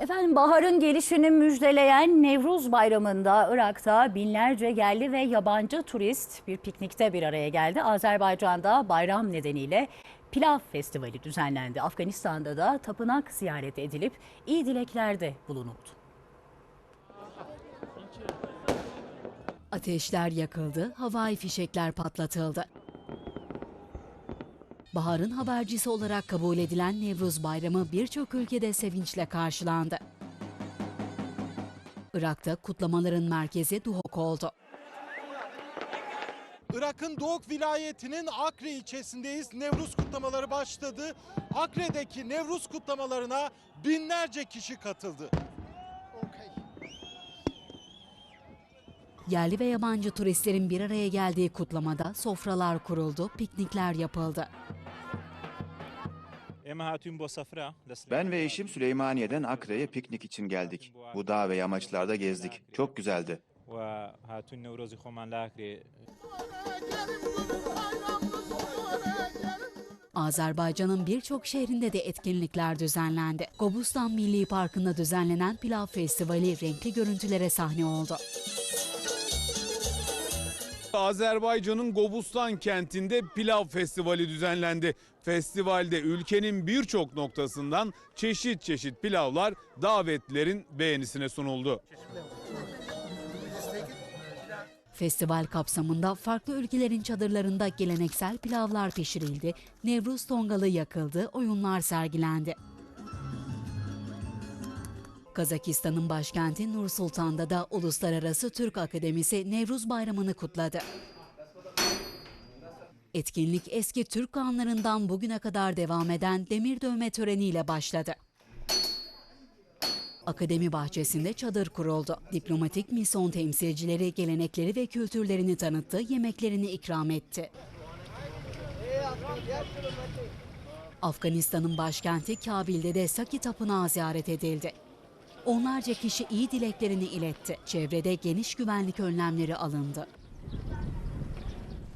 Efendim baharın gelişini müjdeleyen Nevruz Bayramı'nda Irak'ta binlerce yerli ve yabancı turist bir piknikte bir araya geldi. Azerbaycan'da bayram nedeniyle Pilav Festivali düzenlendi. Afganistan'da da tapınak ziyaret edilip iyi dileklerde bulunuldu. Ateşler yakıldı, havai fişekler patlatıldı. Baharın habercisi olarak kabul edilen Nevruz Bayramı birçok ülkede sevinçle karşılandı. Irak'ta kutlamaların merkezi Duhok oldu. Irak'ın Doğuk vilayetinin Akre ilçesindeyiz. Nevruz kutlamaları başladı. Akre'deki Nevruz kutlamalarına binlerce kişi katıldı. Yerli ve yabancı turistlerin bir araya geldiği kutlamada sofralar kuruldu, piknikler yapıldı. Ben ve eşim Süleymaniye'den Akre'ye piknik için geldik. Bu dağ ve yamaçlarda gezdik. Çok güzeldi. Azerbaycan'ın birçok şehrinde de etkinlikler düzenlendi. Gobustan Milli Parkı'nda düzenlenen Pilav Festivali renkli görüntülere sahne oldu. Azerbaycan'ın Gobustan kentinde Pilav Festivali düzenlendi. Festivalde ülkenin birçok noktasından çeşit çeşit pilavlar davetlilerin beğenisine sunuldu. Festival kapsamında farklı ülkelerin çadırlarında geleneksel pilavlar pişirildi, Nevruz tongalı yakıldı, oyunlar sergilendi. Kazakistan'ın başkenti Nur Sultan'da da Uluslararası Türk Akademisi Nevruz Bayramı'nı kutladı. Etkinlik eski Türk kanlarından bugüne kadar devam eden demir dövme töreniyle başladı. Akademi bahçesinde çadır kuruldu. Diplomatik misyon temsilcileri gelenekleri ve kültürlerini tanıttı, yemeklerini ikram etti. Afganistan'ın başkenti Kabil'de de Saki Tapınağı ziyaret edildi. Onlarca kişi iyi dileklerini iletti. Çevrede geniş güvenlik önlemleri alındı.